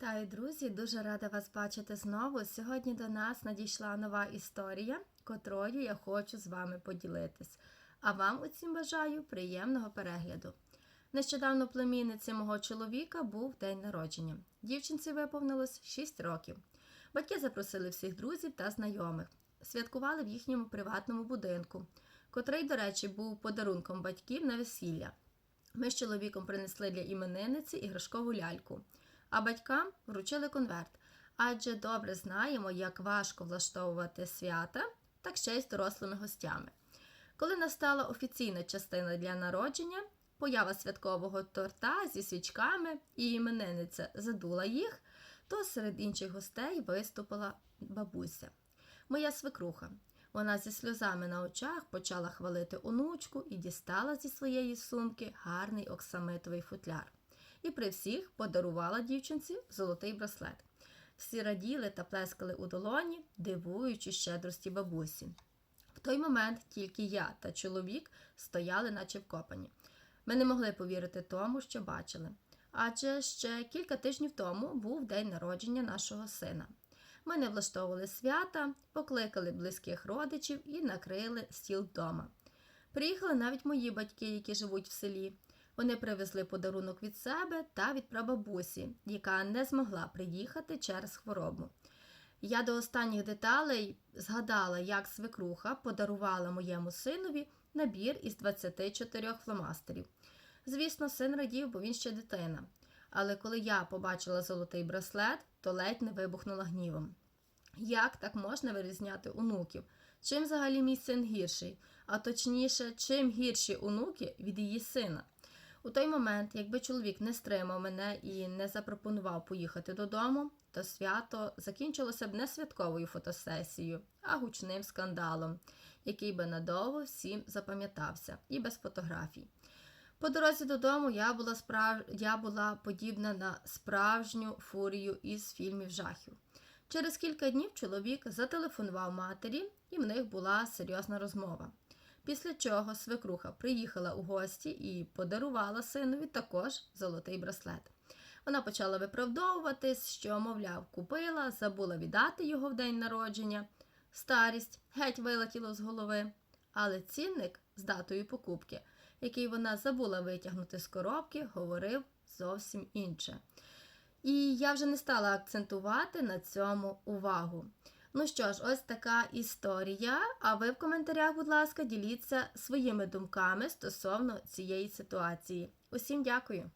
Вітаю, друзі! Дуже рада вас бачити знову. Сьогодні до нас надійшла нова історія, котрою я хочу з вами поділитись. А вам усім бажаю приємного перегляду. Нещодавно племінниці мого чоловіка був день народження. Дівчинці виповнилось 6 років. Батьки запросили всіх друзів та знайомих. Святкували в їхньому приватному будинку, котрий, до речі, був подарунком батьків на весілля. Ми з чоловіком принесли для іменинниці іграшкову ляльку, а батькам вручили конверт. Адже добре знаємо, як важко влаштовувати свята, так ще й з дорослими гостями. Коли настала офіційна частина для народження, поява святкового торта зі свічками і іменинниця задула їх, то серед інших гостей виступила бабуся, моя свекруха. Вона зі сльозами на очах почала хвалити онучку і дістала зі своєї сумки гарний оксамитовий футляр. І при всіх подарувала дівчинці золотий браслет. Всі раділи та плескали у долоні, дивуючи щедрості бабусі. В той момент тільки я та чоловік стояли, наче вкопані. Ми не могли повірити тому, що бачили. Адже ще кілька тижнів тому був день народження нашого сина. Ми не влаштовували свята, покликали близьких родичів і накрили стіл вдома. Приїхали навіть мої батьки, які живуть в селі. Вони привезли подарунок від себе та від прабабусі, яка не змогла приїхати через хворобу. Я до останніх деталей згадала, як свекруха подарувала моєму синові набір із 24 фломастерів. Звісно, син радів, бо він ще дитина. Але коли я побачила золотий браслет, то ледь не вибухнула гнівом. Як так можна вирізняти онуків? Чим взагалі мій син гірший? А точніше, чим гірші онуки від її сина? У той момент, якби чоловік не стримав мене і не запропонував поїхати додому, то свято закінчилося б не святковою фотосесією, а гучним скандалом, який би надовго всім запам'ятався, і без фотографій. По дорозі додому я була, справ... я була подібна на справжню фурію із фільмів жахів. Через кілька днів чоловік зателефонував матері, і в них була серйозна розмова. Після чого свекруха приїхала у гості і подарувала синові також золотий браслет. Вона почала виправдовуватись, що, мовляв, купила, забула віддати його в день народження. Старість геть вилетіло з голови, але цінник з датою покупки, який вона забула витягнути з коробки, говорив зовсім інше. І я вже не стала акцентувати на цьому увагу. Ну що ж, ось така історія. А ви в коментарях, будь ласка, діліться своїми думками стосовно цієї ситуації. Усім дякую!